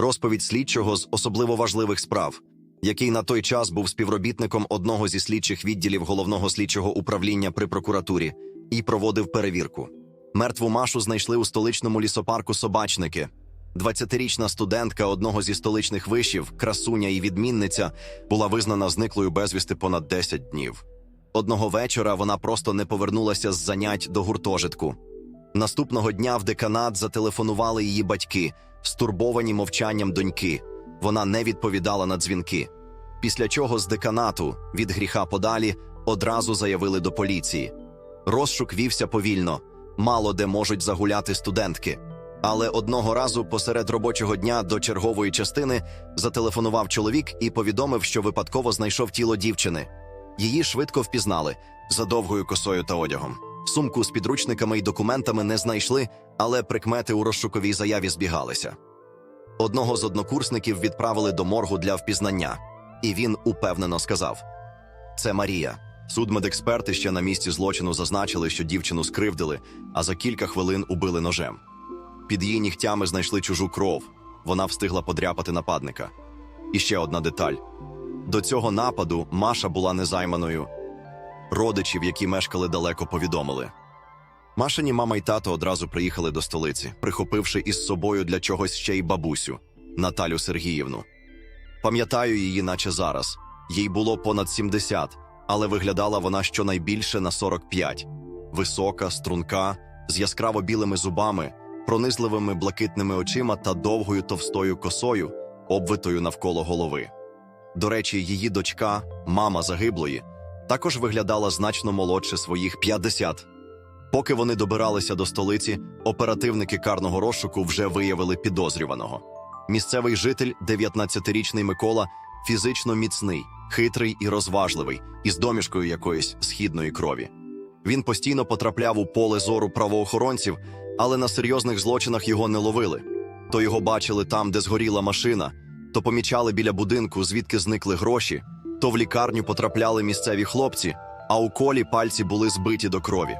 Розповідь слідчого з особливо важливих справ, який на той час був співробітником одного зі слідчих відділів головного слідчого управління при прокуратурі і проводив перевірку. Мертву Машу знайшли у столичному лісопарку собачники. 20-річна студентка одного зі столичних вишів, красуня і відмінниця, була визнана зниклою безвісти понад 10 днів. Одного вечора вона просто не повернулася з занять до гуртожитку. Наступного дня в деканат зателефонували її батьки, стурбовані мовчанням доньки. Вона не відповідала на дзвінки. Після чого з деканату, від гріха подалі, одразу заявили до поліції. Розшук вівся повільно, мало де можуть загуляти студентки. Але одного разу посеред робочого дня до чергової частини зателефонував чоловік і повідомив, що випадково знайшов тіло дівчини. Її швидко впізнали за довгою косою та одягом. Сумку з підручниками і документами не знайшли, але прикмети у розшуковій заяві збігалися. Одного з однокурсників відправили до моргу для впізнання, і він упевнено сказав: Це Марія. Судмедексперти ще на місці злочину зазначили, що дівчину скривдили, а за кілька хвилин убили ножем. Під її нігтями знайшли чужу кров. Вона встигла подряпати нападника. І ще одна деталь: до цього нападу Маша була незайманою. Родичів, які мешкали далеко, повідомили. Машині мама й тато одразу приїхали до столиці, прихопивши із собою для чогось ще й бабусю Наталю Сергіївну. Пам'ятаю її, наче зараз. Їй було понад 70, але виглядала вона щонайбільше на 45. Висока, струнка, з яскраво білими зубами, пронизливими блакитними очима та довгою товстою косою, обвитою навколо голови. До речі, її дочка, мама загиблої, також виглядала значно молодше своїх 50. Поки вони добиралися до столиці, оперативники карного розшуку вже виявили підозрюваного. Місцевий житель, 19-річний Микола, фізично міцний, хитрий і розважливий, із домішкою якоїсь східної крові. Він постійно потрапляв у поле зору правоохоронців, але на серйозних злочинах його не ловили. То його бачили там, де згоріла машина, то помічали біля будинку, звідки зникли гроші, то в лікарню потрапляли місцеві хлопці, а у колі пальці були збиті до крові.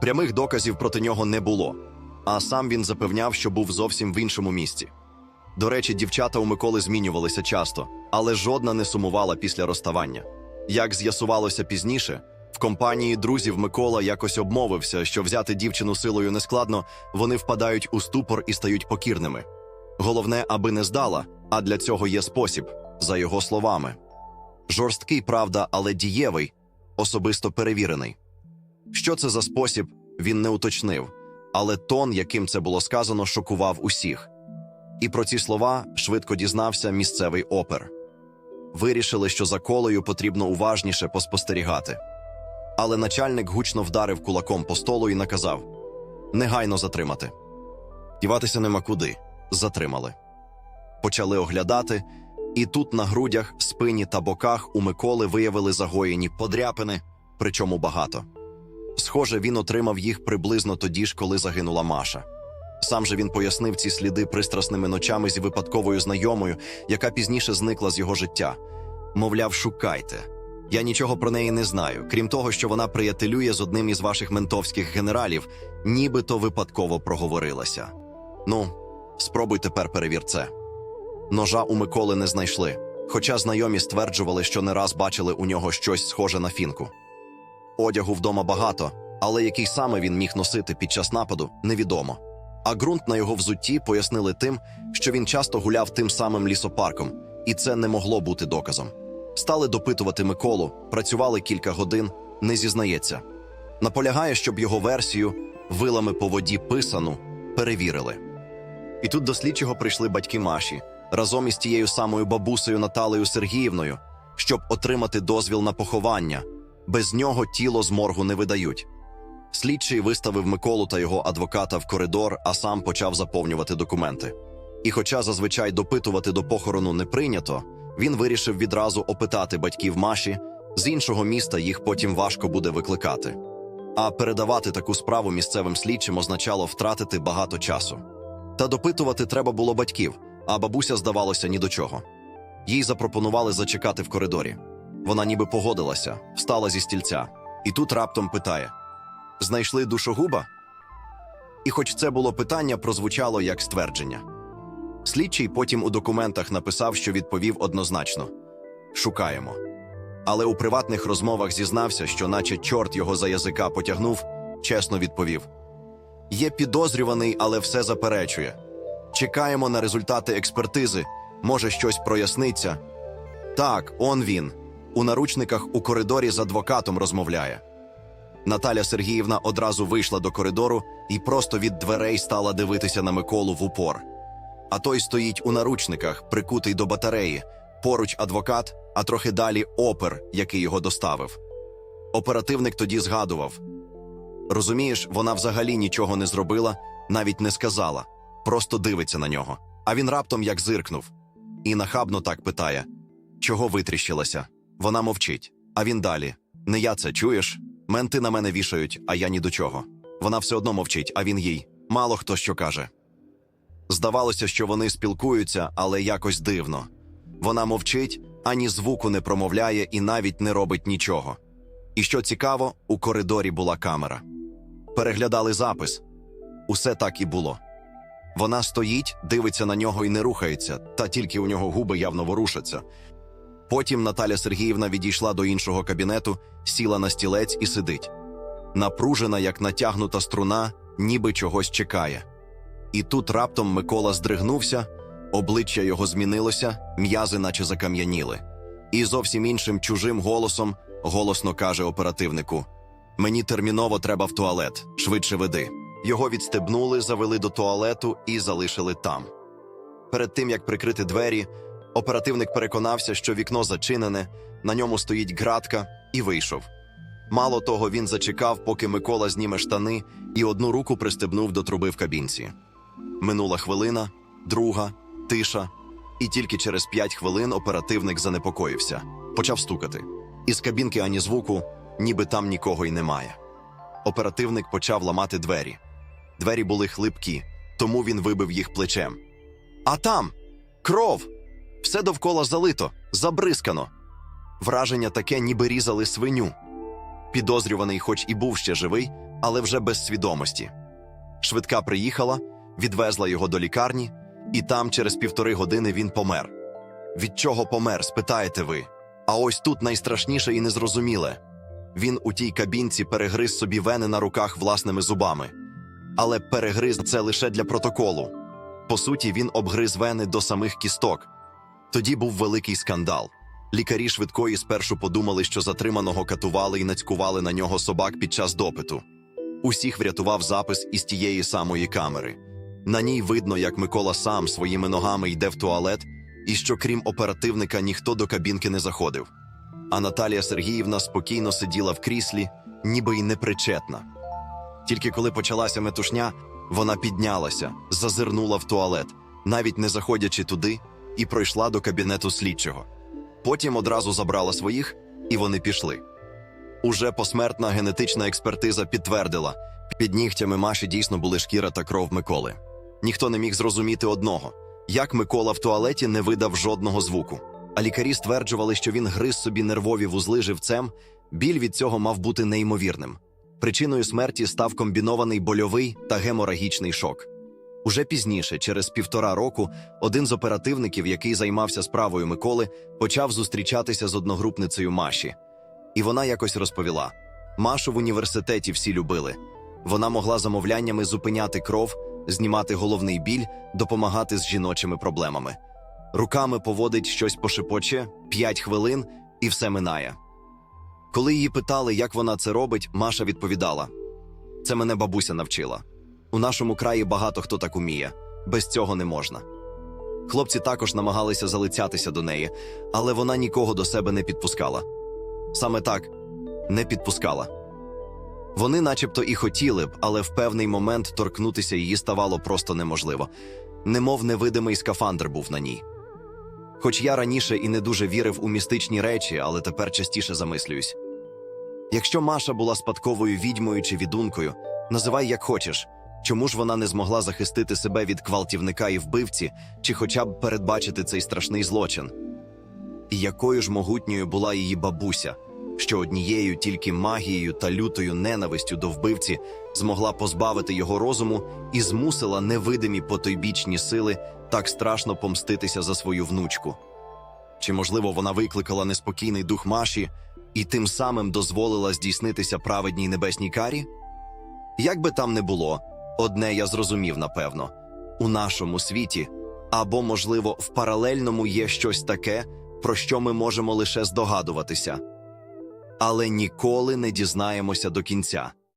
Прямих доказів проти нього не було, а сам він запевняв, що був зовсім в іншому місці. До речі, дівчата у Миколи змінювалися часто, але жодна не сумувала після розставання. Як з'ясувалося пізніше, в компанії друзів Микола якось обмовився, що взяти дівчину силою нескладно, вони впадають у ступор і стають покірними. Головне, аби не здала, а для цього є спосіб, за його словами. Жорсткий, правда, але дієвий, особисто перевірений. Що це за спосіб, він не уточнив, але тон, яким це було сказано, шокував усіх. І про ці слова швидко дізнався місцевий опер. Вирішили, що за колею потрібно уважніше поспостерігати. Але начальник гучно вдарив кулаком по столу і наказав негайно затримати. Діватися нема куди. Затримали. Почали оглядати, і тут на грудях, спині та боках у Миколи виявили загоєні подряпини, причому багато. Схоже, він отримав їх приблизно тоді ж, коли загинула Маша. Сам же він пояснив ці сліди пристрасними ночами зі випадковою знайомою, яка пізніше зникла з його життя. Мовляв, шукайте. Я нічого про неї не знаю, крім того, що вона приятелює з одним із ваших ментовських генералів, нібито випадково проговорилася. Ну, спробуй тепер перевір це. Ножа у Миколи не знайшли, хоча знайомі стверджували, що не раз бачили у нього щось схоже на фінку. Одягу вдома багато, але який саме він міг носити під час нападу, невідомо. А ґрунт на його взутті пояснили тим, що він часто гуляв тим самим лісопарком, і це не могло бути доказом. Стали допитувати Миколу, працювали кілька годин, не зізнається. Наполягає, щоб його версію, вилами по воді писану, перевірили. І тут до слідчого прийшли батьки Маші разом із тією самою бабусею Наталею Сергіївною, щоб отримати дозвіл на поховання. Без нього тіло з моргу не видають. Слідчий виставив Миколу та його адвоката в коридор, а сам почав заповнювати документи. І, хоча зазвичай допитувати до похорону не прийнято, він вирішив відразу опитати батьків Маші, з іншого міста їх потім важко буде викликати. А передавати таку справу місцевим слідчим означало втратити багато часу. Та допитувати треба було батьків, а бабуся, здавалося, ні до чого. Їй запропонували зачекати в коридорі. Вона ніби погодилася, встала зі стільця, і тут раптом питає: Знайшли душогуба? І хоч це було питання, прозвучало як ствердження. Слідчий потім у документах написав, що відповів однозначно: шукаємо. Але у приватних розмовах зізнався, що, наче чорт його за язика потягнув, чесно відповів: Є підозрюваний, але все заперечує. Чекаємо на результати експертизи. Може, щось проясниться. Так, он він. У наручниках у коридорі з адвокатом розмовляє. Наталя Сергіївна одразу вийшла до коридору і просто від дверей стала дивитися на Миколу в упор. А той стоїть у наручниках, прикутий до батареї, поруч адвокат, а трохи далі опер, який його доставив. Оперативник тоді згадував: розумієш, вона взагалі нічого не зробила, навіть не сказала, просто дивиться на нього. А він раптом як зиркнув. І нахабно так питає: чого витріщилася? Вона мовчить. А він далі: Не я це чуєш? Менти на мене вішають, а я ні до чого. Вона все одно мовчить, а він їй мало хто що каже. Здавалося, що вони спілкуються, але якось дивно. Вона мовчить, ані звуку не промовляє і навіть не робить нічого. І що цікаво, у коридорі була камера. Переглядали запис. Усе так і було. Вона стоїть, дивиться на нього і не рухається, та тільки у нього губи явно ворушаться. Потім Наталя Сергіївна відійшла до іншого кабінету, сіла на стілець і сидить. Напружена, як натягнута струна, ніби чогось чекає. І тут раптом Микола здригнувся, обличчя його змінилося, м'язи наче закам'яніли. І зовсім іншим чужим голосом голосно каже оперативнику: Мені терміново треба в туалет, швидше веди. Його відстебнули, завели до туалету і залишили там. Перед тим як прикрити двері, оперативник переконався, що вікно зачинене, на ньому стоїть ґратка, і вийшов. Мало того, він зачекав, поки Микола зніме штани і одну руку пристебнув до труби в кабінці. Минула хвилина, друга, тиша, і тільки через п'ять хвилин оперативник занепокоївся, почав стукати. Із кабінки ані звуку, ніби там нікого й немає. Оперативник почав ламати двері. Двері були хлипкі, тому він вибив їх плечем. А там кров! Все довкола залито, забризкано. Враження таке, ніби різали свиню. Підозрюваний, хоч і був ще живий, але вже без свідомості. Швидка приїхала, відвезла його до лікарні, і там через півтори години він помер. Від чого помер, спитаєте ви? А ось тут найстрашніше і незрозуміле. Він у тій кабінці перегриз собі вени на руках власними зубами. Але перегриз це лише для протоколу. По суті, він обгриз вени до самих кісток. Тоді був великий скандал. Лікарі швидкої спершу подумали, що затриманого катували і нацькували на нього собак під час допиту. Усіх врятував запис із тієї самої камери. На ній видно, як Микола сам своїми ногами йде в туалет, і що, крім оперативника, ніхто до кабінки не заходив. А Наталія Сергіївна спокійно сиділа в кріслі, ніби й непричетна. Тільки коли почалася метушня, вона піднялася, зазирнула в туалет, навіть не заходячи туди, і пройшла до кабінету слідчого. Потім одразу забрала своїх, і вони пішли. Уже посмертна генетична експертиза підтвердила, під нігтями Маші дійсно були шкіра та кров Миколи. Ніхто не міг зрозуміти одного, як Микола в туалеті не видав жодного звуку. А лікарі стверджували, що він гриз собі нервові вузли живцем, біль від цього мав бути неймовірним. Причиною смерті став комбінований больовий та геморагічний шок. Уже пізніше, через півтора року, один з оперативників, який займався справою Миколи, почав зустрічатися з одногрупницею Маші. І вона якось розповіла: Машу в університеті всі любили. Вона могла замовляннями зупиняти кров, знімати головний біль, допомагати з жіночими проблемами. Руками поводить щось пошепоче, п'ять хвилин, і все минає. Коли її питали, як вона це робить, Маша відповідала: Це мене бабуся навчила. У нашому краї багато хто так уміє, без цього не можна. Хлопці також намагалися залицятися до неї, але вона нікого до себе не підпускала. Саме так не підпускала. Вони, начебто, і хотіли б, але в певний момент торкнутися її ставало просто неможливо, немов невидимий скафандр був на ній. Хоч я раніше і не дуже вірив у містичні речі, але тепер частіше замислююсь. Якщо Маша була спадковою відьмою чи відункою, називай як хочеш, чому ж вона не змогла захистити себе від квалтівника і вбивці, чи хоча б передбачити цей страшний злочин? І якою ж могутньою була її бабуся, що однією тільки магією та лютою ненавистю до вбивці змогла позбавити його розуму і змусила невидимі потойбічні сили так страшно помститися за свою внучку? Чи, можливо, вона викликала неспокійний дух Маші і тим самим дозволила здійснитися праведній небесній карі? Як би там не було, одне я зрозумів напевно у нашому світі, або, можливо, в паралельному є щось таке, про що ми можемо лише здогадуватися, але ніколи не дізнаємося до кінця.